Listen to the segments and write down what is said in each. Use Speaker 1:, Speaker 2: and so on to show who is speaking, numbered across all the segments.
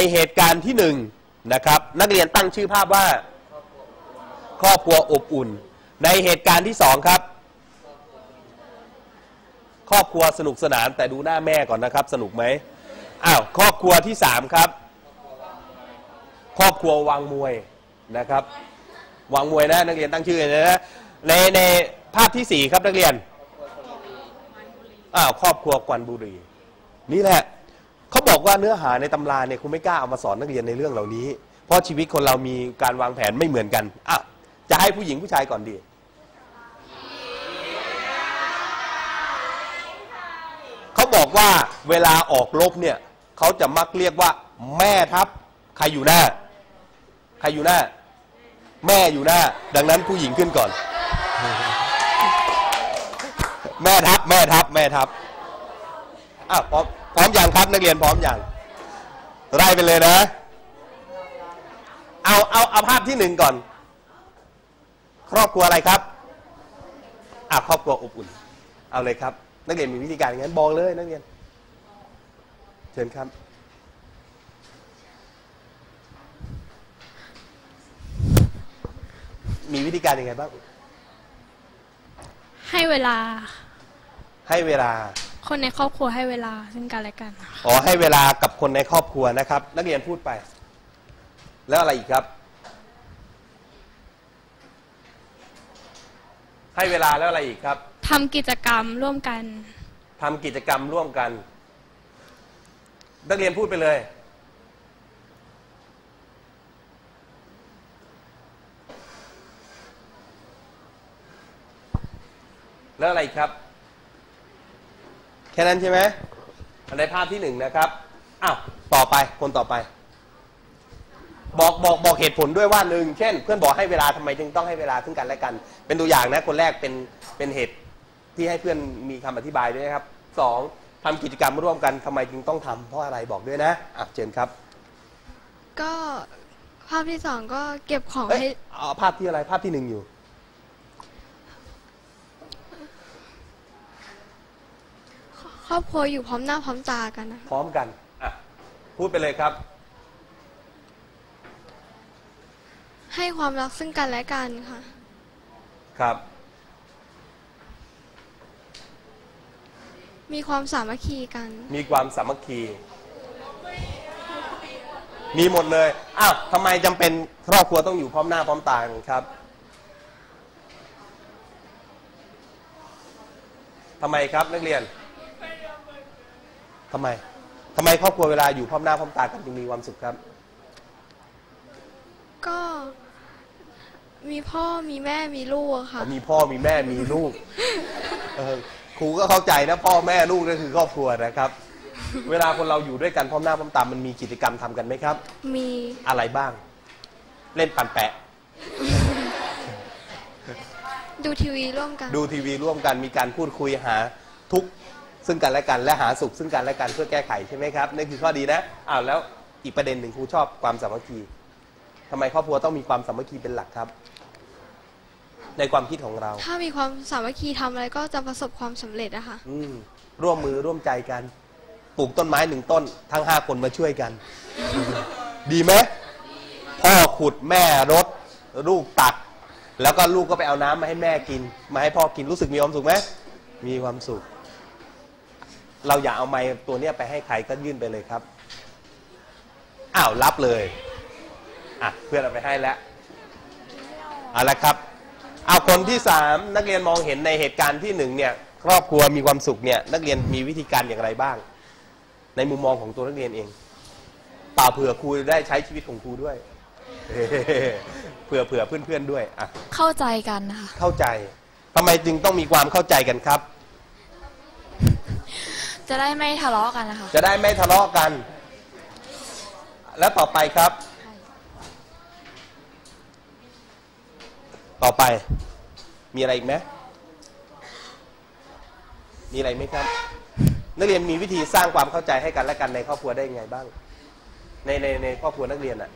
Speaker 1: ในเหตุการณ์ที่หนึ่งนะครับ นักเรียนตั้งชื่อภาพว่า ครอบครัวอบอุ่น ในเหตุการณ์ที่สองครับ ครอบครัวสนุกสนานแต่ดูหน้าแม่ก่อนนะครับ สนุกไหมอ้าวครอบครัวที่สามครับ ครอบครัววางมวยนะครับวางมวยนะนักเรียนตั้งชื่อเลยนะในในภาพที่สี่ครับนักเรียนอ้าวครอบครัวกวนบุรี นี่แหละ เขาบอกว่าเนื้อหาในตำราเนี่ยคุณไม่กล้าเอามาสอนนักเรียนในเรื่องเหล่านี้ เพราะชีวิตคนเรามีการวางแผนไม่เหมือนกันอะจะให้ผู้หญิงผู้ชายก่อนดี เขาบอกว่าเวลาออกรบเนี่ยเขาจะมักเรียกว่า แม่ทัพใครอยู่หน้า ใครอยู่หน้า แม่อยู่หน้า ดังนั้นผู้หญิงขึ้นก่อน แม่ทัพ แม่ทัพ แม่ทัพอ้าวพร้อม พร้อมอย่างครับนักเรียนพร้อมอย่างไล่ไปเลยนะ เอาเอาเอาภาพที่หนึ่งก่อน ครอบครัวอะไรครับอะครอบครัวอบอุ่น เอาเลยครับ นักเรียนมีวิธีการอย่างนั้นบอกเลยนักเรียน เชิญครับมีวิธีการยังไงบ้าง
Speaker 2: ให้เวลา
Speaker 1: ให้เวลา
Speaker 2: คนในครอบครัวให้เวลาซึ่งกันและกันค่ะ
Speaker 1: อ๋อให้เวลากับคนในครอบครัวนะครับ นักเรียนพูดไป แล้วอะไรอีกครับ ให้เวลาแล้วอะไรอีกครับ
Speaker 2: ทำกิจกรรมร่วมกัน
Speaker 1: ทำกิจกรรมร่วมกัน นักเรียนพูดไปเลย แล้วอะไรอีกครับแค่นั้นใช่ไหมอันในภาพที่หนึ่งนะครับอ้าวต่อไปคนต่อไป บอกบอกบอกเหตุผลด้วยว่าหนึ่งเช่น เพื่อนบอกให้เวลาทำไมจึงต้องให้เวลาซึ่งกันและกัน เป็นตัวอย่างนะคนแรกเป็นเป็นเหตุที่ให้เพื่อนมีคำอธิบายด้วยนะครับสองทำกิจกรรมร่วมกันทำไมจึงต้องทำเพราะอะไรบอกด้วยนะอะเชิญครับ
Speaker 3: ก็ภาพที่สองก็เก็บของ
Speaker 1: เอ้ย
Speaker 3: ให้
Speaker 1: เอาภาพที่อะไรภาพที่หนึ่งอยู่
Speaker 3: ครอบครัวอยู่พร้อมหน้าพร้อมตากันนะคะ
Speaker 1: พร้อมกันอะพูดไปเลยครับ
Speaker 3: ให้ความรักซึ่งกันและกันค่ะ
Speaker 1: ครับ
Speaker 3: มีความสามัคคีกัน
Speaker 1: มีความสามัคคี มีหมดเลยอ้าวทำไมจำเป็นครอบครัวต้องอยู่พร้อมหน้าพร้อมตากันครับทำไมครับนักเรียน ทำไมทำไมครอบครัวเวลาอยู่พร้อมหน้าพร้อมตากันจึงมีความสุขครับ
Speaker 3: ก็มีพ่อมีแม่มีลูกอะค่ะ
Speaker 1: มีพ่อมีแม่มีลูกเออครูก็เข้าใจนะ พ่อแม่ลูกนั่นคือครอบครัวนะครับ เวลาคนเราอยู่ด้วยกันพร้อมหน้าพร้อมตามันมีกิจกรรมทำกันไหมครับ
Speaker 3: มี
Speaker 1: อะไรบ้าง เล่นปั่นแปะ
Speaker 3: ดูทีวีร่วมกัน
Speaker 1: ดูทีวีร่วมกันมีการพูดคุยหาทุกข์ ซึ่งกันและกันและหาสุขซึ่งกันและกันเพื่อแก้ไขใช่ไหมครับนั่นคือข้อดีนะอ้าวแล้วอีกประเด็นหนึ่งครูชอบความสามัคคีทำไมครอบครัวต้องมีความสามัคคีเป็นหลักครับ ในความคิดของเรา
Speaker 3: ถ้ามีความสามัคคีทำอะไรก็จะประสบความสำเร็จอะค่ะ
Speaker 1: อืมร่วมมือร่วมใจกันปลูกต้นไม้หนึ่งต้น ทั้งห้าคนมาช่วยกัน ดีไหมพ่อขุดแม่รดลูกตัก แล้วก็ลูกก็ไปเอาน้ำมาให้แม่กิน มาให้พ่อกินรู้สึกมีความสุขไหมมีความสุข เราอย่าเอาไม้ตัวเนี้ยไปให้ใครก็ยื่นไปเลยครับอ้าวรับเลยอะเพื่อนเอาไปให้แล้วเอาละครับเอาคนที่สามนักเรียนมองเห็นในเหตุการณ์ที่หนึ่งเนี่ยครอบครัวมีความสุขเนี่ยนักเรียนมีวิธีการอย่างไรบ้าง ในมุมมองของตัวนักเรียนเองเปล่าเผื่อครูได้ใช้ชีวิตของครูด้วยเผื่อเผื่อเพื่อนๆด้วยอะ
Speaker 4: เข้าใจกันนะคะ
Speaker 1: เข้าใจทำไมจึงต้องมีความเข้าใจกันครับ
Speaker 4: จะได้ไม่ทะเลาะกันนะคะ
Speaker 1: จะได้ไม่ทะเลาะกัน แล้วต่อไปครับ ต่อไป มีอะไรอีกไหมมีอะไรไหมครับ นักเรียนมีวิธีสร้างความเข้าใจให้กันและกันในครอบครัวได้ยังไงบ้าง ในในในครอบครัวนักเรียนอะ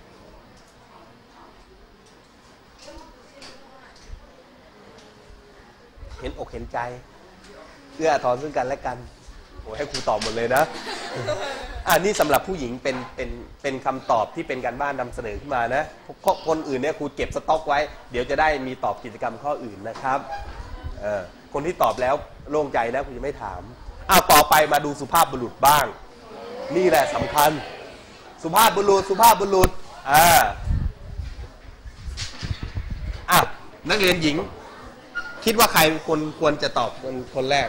Speaker 1: เห็นอกเห็นใจ เอื้ออาทอนซึ่งกันและกัน โอ้ให้ครูตอบหมดเลยนะอ่านี่สำหรับผู้หญิงเป็นเป็นเป็นคำตอบที่เป็นการบ้านนำเสนอขึ้นมานะเพราะคนอื่นเนี่ยครูเก็บสต็อกไว้ เดี๋ยวจะได้มีตอบกิจกรรมข้ออื่นนะครับเออคนที่ตอบแล้วโล่งใจนะครูจะไม่ถามอ้าวต่อไปมาดูสุภาพบุรุษบ้าง นี่แหละสำคัญ สุภาพบุรุษสุภาพบุรุษอ่าอะนักเรียนหญิง คิดว่าใครคนควรจะตอบคนคนแรก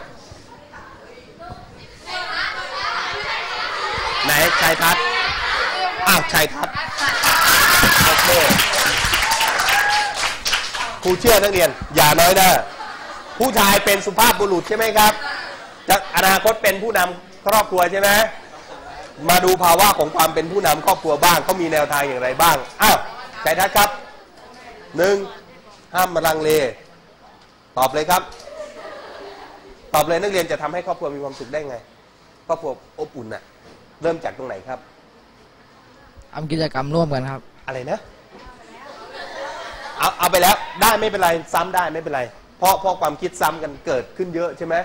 Speaker 1: ไหนชายทัศน์อ้าวชายทัศน์โอเคครูเชื่อนักเรียน อย่าน้อยหน้าผู้ชายเป็นสุภาพบุรุษใช่ไหมครับจะอนาคตเป็นผู้นำครอบครัวใช่ไหมมาดูภาวะของความเป็นผู้นำครอบครัวบ้างเขามีแนวทางอย่างไรบ้างอ้าวชายทัศน์ครับหนึ่งห้ามมาลังเล ตอบเลยครับ ตอบเลยนักเรียนจะทำให้ครอบครัวมีความสุขได้ไงครอบครัวอบอุ่นน่ะ เริ่มจากตรงไหนครับ
Speaker 5: ทำกิจกรรมร่วมกันครับ
Speaker 1: อะไรนะเอาเอาไปแล้วได้ไม่เป็นไรซ้ำได้ไม่เป็นไร เพราะเพราะความคิดซ้ำกันเกิดขึ้นเยอะใช่ไหม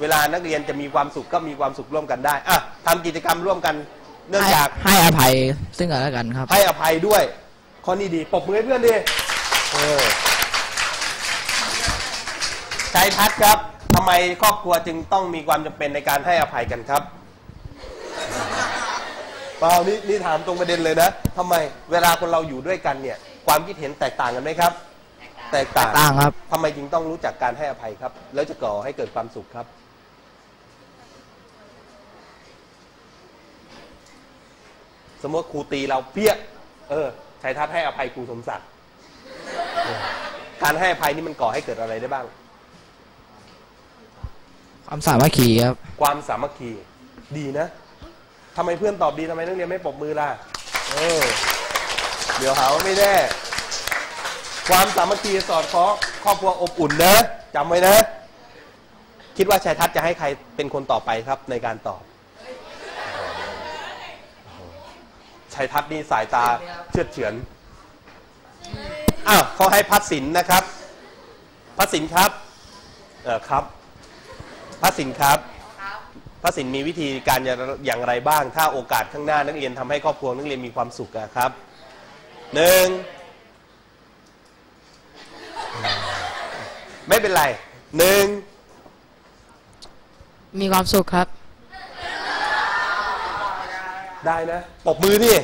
Speaker 1: เวลานักเรียนจะมีความสุขก็มีความสุขร่วมกันได้อะทำกิจกรรมร่วมกัน เนื่องจาก
Speaker 5: ให้ให้อภัยซึ่งกันและกันครับ
Speaker 1: ให้อภัยด้วยข้อนี้ดีปรบมือให้เพื่อนดิเออชัยทัศน์ครับทำไมครอบครัวจึงต้องมีความจำเป็นในการให้อภัยกันครับเปล่านี่นี่ถามตรงประเด็นเลยนะทำไมเวลาคนเราอยู่ด้วยกันเนี่ย ความคิดเห็นแตกต่างกันไหมครับ แตกต่าง
Speaker 5: ต่างครับ
Speaker 1: ทำไมจึงต้องรู้จักการให้อภัยครับ แล้วจะก่อให้เกิดความสุขครับ สมมติครูตีเราเปี้ยเออชัยทัศน์ให้อภัยครูสมศักดิ์เออการให้อภัยนี่มันก่อให้เกิดอะไรได้บ้าง
Speaker 5: ความสามัคคีครับ
Speaker 1: ความสามัคคีดีนะ ทำไมเพื่อนตอบดีทำไมนักเรียนไม่ปรบมือล่ะเออเดี๋ยวหาว่าไม่แน่ความสามัคคีสอดคล้องครอบครัวอบอุ่นนะจำไว้นะ คิดว่าชัยทัศน์จะให้ใครเป็นคนต่อไปครับในการตอบชัยทัศน์นี่สายตาเชื่อดเฉือนอ้าวเขาให้พัดสินนะครับพัดสินครับ เออครับพัดสินครับ พระสินมีวิธีการอย่างไรบ้าง ถ้าโอกาสข้างหน้านักเรียนทำให้ครอบครัวนักเรียนมีความสุขอะครับหนึ่งไม่เป็นไรหนึ่ง
Speaker 5: มีความสุขครับ
Speaker 1: ได้นะปรบมือดิ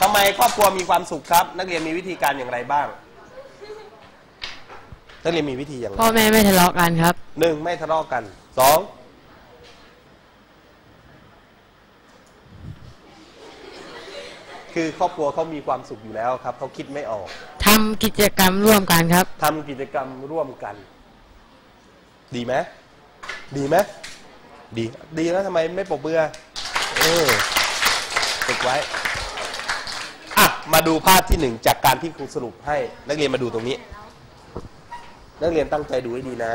Speaker 1: ทำไมครอบครัวมีความสุขครับ นักเรียนมีวิธีการอย่างไรบ้าง นักเรียนมีวิธีอย่างไร
Speaker 5: พ่อแม่ไม่ทะเลาะกันครับ
Speaker 1: หนึ่งไม่ทะเลาะกันสองคือครอบครัวเขามีความสุขอยู่แล้วครับเขาคิดไม่ออก
Speaker 5: ทำกิจกรรมร่วมกันครับ
Speaker 1: ทำกิจกรรมร่วมกัน ดีไหมดีไหมดี ดีแล้วทำไมไม่ปรบมือเออฝึกไว้อะมาดูภาพที่หนึ่งจากการที่ครูสรุปให้นักเรียนมาดูตรงนี้ นักเรียนตั้งใจดูให้ดีนะ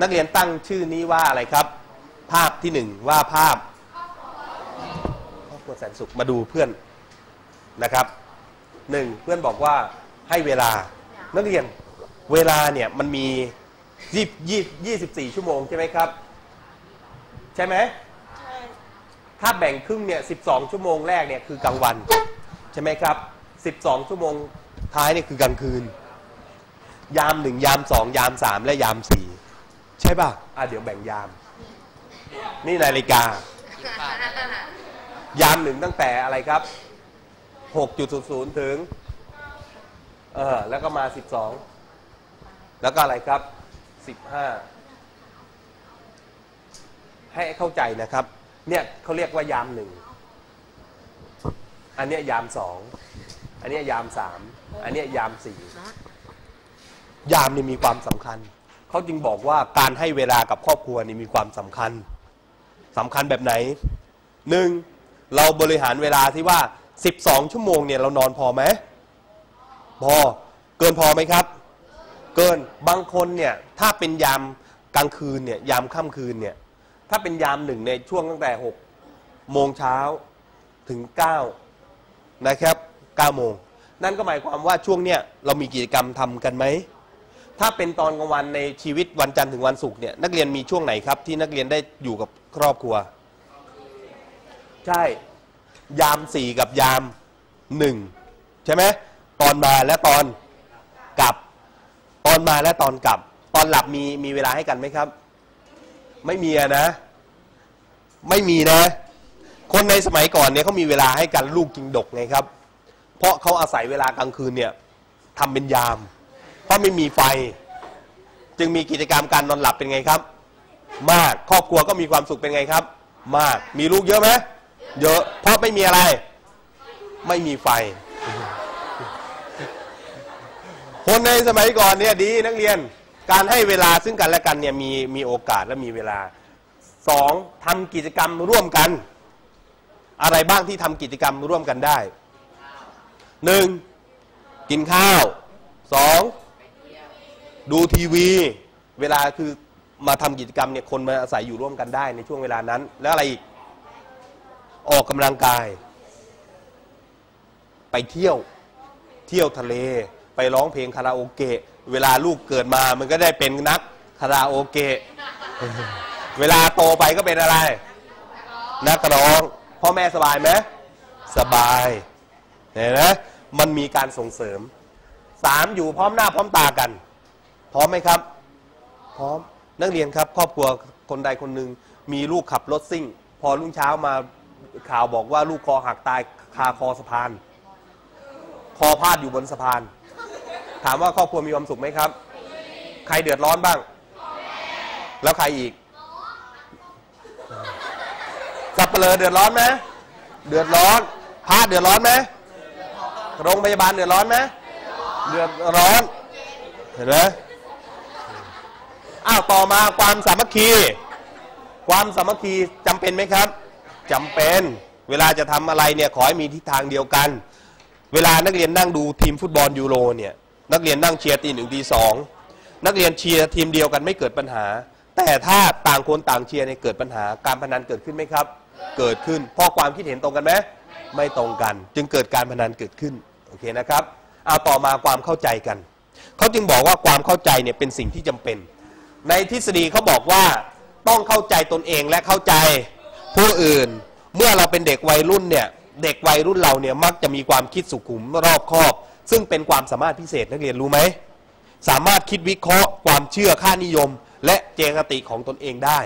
Speaker 1: นักเรียนตั้งชื่อนี้ว่าอะไรครับ ภาพที่หนึ่งว่าภาพครอบครัวแสนสุขมาดูเพื่อนนะครับหนึ่งเพื่อนบอกว่าให้เวลานักเรียนเวลาเนี่ยมันมียี่ยี่ยี่สิบสี่ชั่วโมงใช่ไหมครับ ใช่ไหมถ้าแบ่งครึ่งเนี่ยสิบสองชั่วโมงแรกเนี่ยคือกลางวัน ใช่ไหมครับ 12 ชั่วโมงท้ายนี่คือกลางคืน ยามหนึ่งยามสองยามสามและยามสี่ใช่ป่ะอะเดี๋ยวแบ่งยาม นี่นาฬิกา ยามหนึ่งตั้งแต่อะไรครับ 6.00 ถึง เออแล้วก็มา 12 แล้วก็อะไรครับ 15 ให้เข้าใจนะครับ เนี่ยเขาเรียกว่ายามหนึ่ง อันเนี้ยยามสอง อันเนี้ยยามสามอันเนี้ยยามสี่ยามนี่มีความสำคัญ เขาจึงบอกว่าการให้เวลากับครอบครัวนี่มีความสำคัญสำคัญแบบไหนหนึ่งเราบริหารเวลาที่ว่า 12 ชั่วโมงเนี่ยเรานอนพอไหมพอเกินพอไหมครับ เกินบางคนเนี่ยถ้าเป็นยามกลางคืนเนี่ยยามค่ำคืนเนี่ยถ้าเป็นยามหนึ่งในช่วงตั้งแต่ 6 โมงเช้าถึง 9 นะครับ 9โมง นั่นก็หมายความว่าช่วงเนี้ยเรามีกิจกรรมทำกันไหม ถ้าเป็นตอนกลางวันในชีวิตวันจันทร์ถึงวันศุกร์เนี่ยนักเรียนมีช่วงไหนครับที่นักเรียนได้อยู่กับครอบครัว ใช่ ยามสี่กับยามหนึ่งใช่ไหมตอนมาและตอนกลับ ตอนมาและตอนกลับ ตอนหลับมีมีเวลาให้กันไหมครับ ไม่มีอะนะ ไม่มีนะ คนในสมัยก่อนเนี่ยเขามีเวลาให้กันลูกกิงดกไงครับ เพราะเขาอาศัยเวลากลางคืนเนี่ยทำเป็นยาม เพราะไม่มีไฟ จึงมีกิจกรรมการนอนหลับเป็นไงครับ มากครอบครัวก็มีความสุขเป็นไงครับ มากมีลูกเยอะไหมเยอะเพราะไม่มีอะไร ไม่มีไฟ คนในสมัยก่อนเนี่ยดีนักเรียนการให้เวลาซึ่งกันและกันเนี่ยมีมีโอกาสและมีเวลาสองทำกิจกรรมร่วมกัน อะไรบ้างที่ทำกิจกรรมร่วมกันได้ หนึ่งกินข้าวสองดูทีวี เวลาคือมาทำกิจกรรมเนี่ยคนมาอาศัยอยู่ร่วมกันได้ในช่วงเวลานั้น แล้วอะไรอีก ออกกำลังกาย ไปเที่ยวเที่ยวทะเล ไปร้องเพลงคาราโอเกะ เวลาลูกเกิดมามันก็ได้เป็นนักคาราโอเกะ เวลาโตไปก็เป็นอะไร นักร้องพ่อแม่สบายไหมสบายเห็นไหม มันมีการส่งเสริมสามอยู่พร้อมหน้าพร้อมตากัน พร้อมไหมครับ พร้อมนักเรียนครับ ครอบครัวคนใดคนหนึ่งมีลูกขับรถซิ่ง พอรุ่งเช้ามาข่าวบอกว่าลูกคอหักตายคาคอสะพาน คอพาดอยู่บนสะพาน ถามว่าครอบครัวมีความสุขไหมครับ ใครเดือดร้อนบ้าง แล้วใครอีกสับเปลือเดือดร้อนไหมเดือดร้อนพระเดือดร้อนไหม โรงพยาบาลเดือดร้อนไหมเดือดร้อน เห็นไหมอ้าวต่อมาความสามัคคี ความสามัคคีจำเป็นไหมครับจำเป็น เวลาจะทำอะไรเนี่ยขอให้มีทิศทางเดียวกัน เวลานักเรียนนั่งดูทีมฟุตบอลยูโรเนี่ยนักเรียนนั่งเชียร์ทีหนึ่งทีสองนักเรียนเชียร์ทีมเดียวกันไม่เกิดปัญหา แต่ถ้าต่างคนต่างเชียร์เนี่ยเกิดปัญหาการพนันเกิดขึ้นไหมครับ เกิดขึ้นเพราะความคิดเห็นตรงกันไหม ไม่ตรงกัน จึงเกิดการพนันเกิดขึ้นโอเคนะครับเอาต่อมาความเข้าใจกัน เขาจึงบอกว่าความเข้าใจเนี่ยเป็นสิ่งที่จำเป็น ในทฤษฎีเขาบอกว่าต้องเข้าใจตนเองและเข้าใจผู้อื่น เมื่อเราเป็นเด็กวัยรุ่นเนี่ยเด็กวัยรุ่นเราเนี่ยมักจะมีความคิดสุขุมรอบคอบ ซึ่งเป็นความสามารถพิเศษนักเรียนรู้ไหมสามารถคิดวิเคราะห์ ความเชื่อค่านิยม และเจตคติของตนเองได้